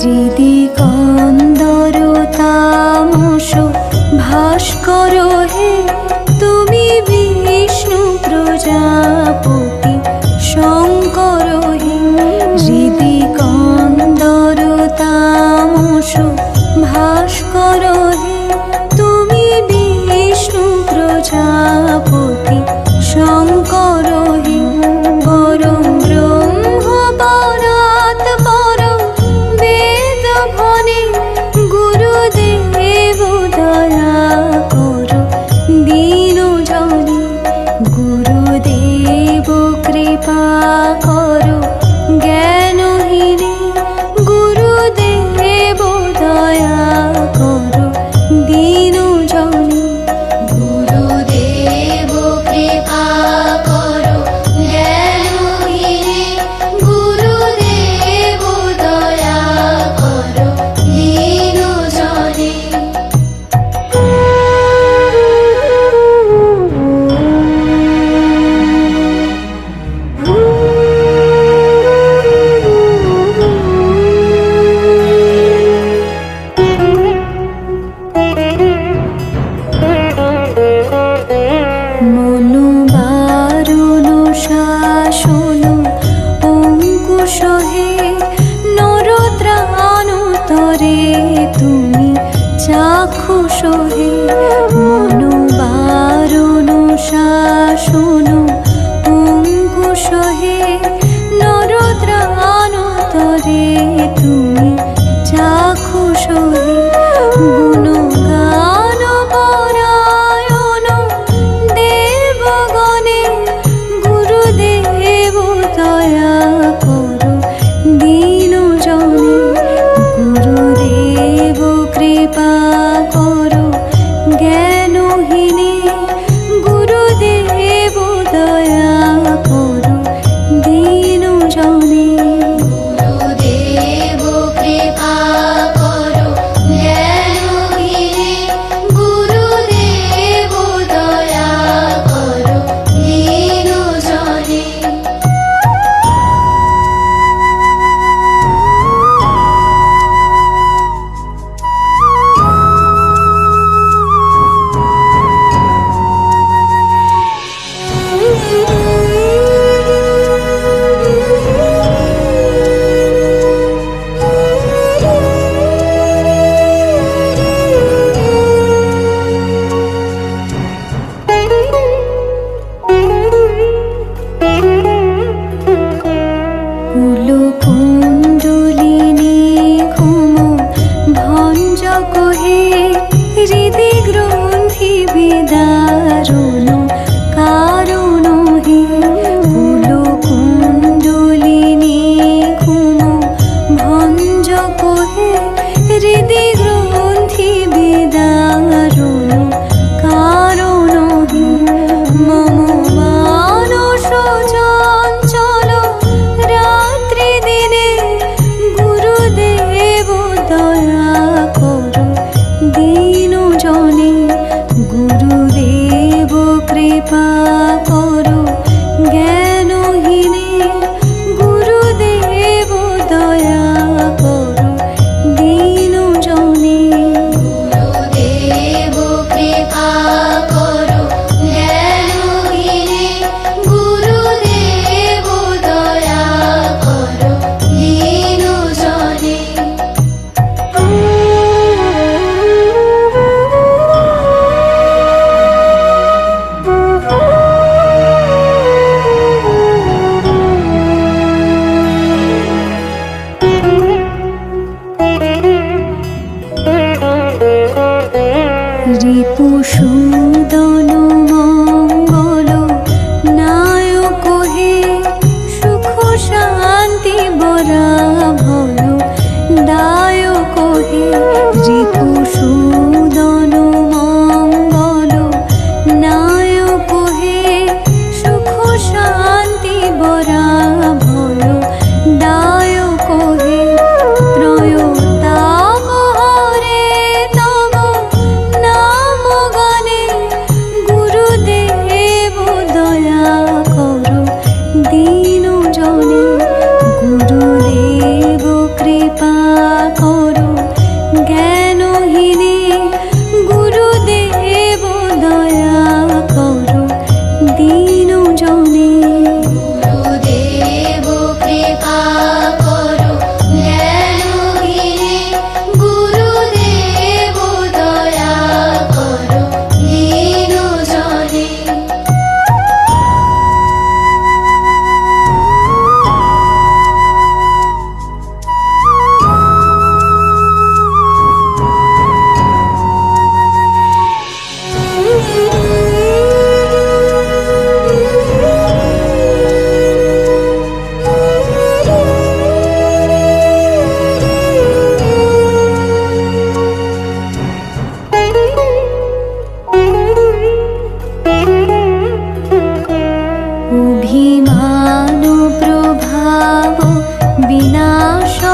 হৃদিকন্দরতামস ভাস্কর হে তুমি বিষ্ণু প্রজাপতি শঙ্কর হে। হৃদিকন্দরতামস ভাস্কর করো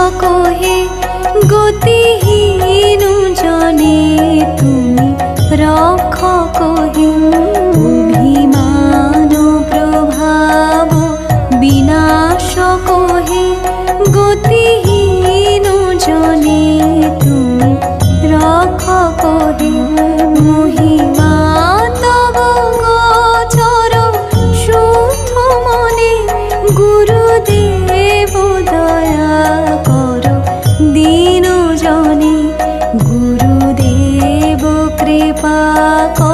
বিনাশক হে গতিহীন জনে তুমি রক্ষক कृपा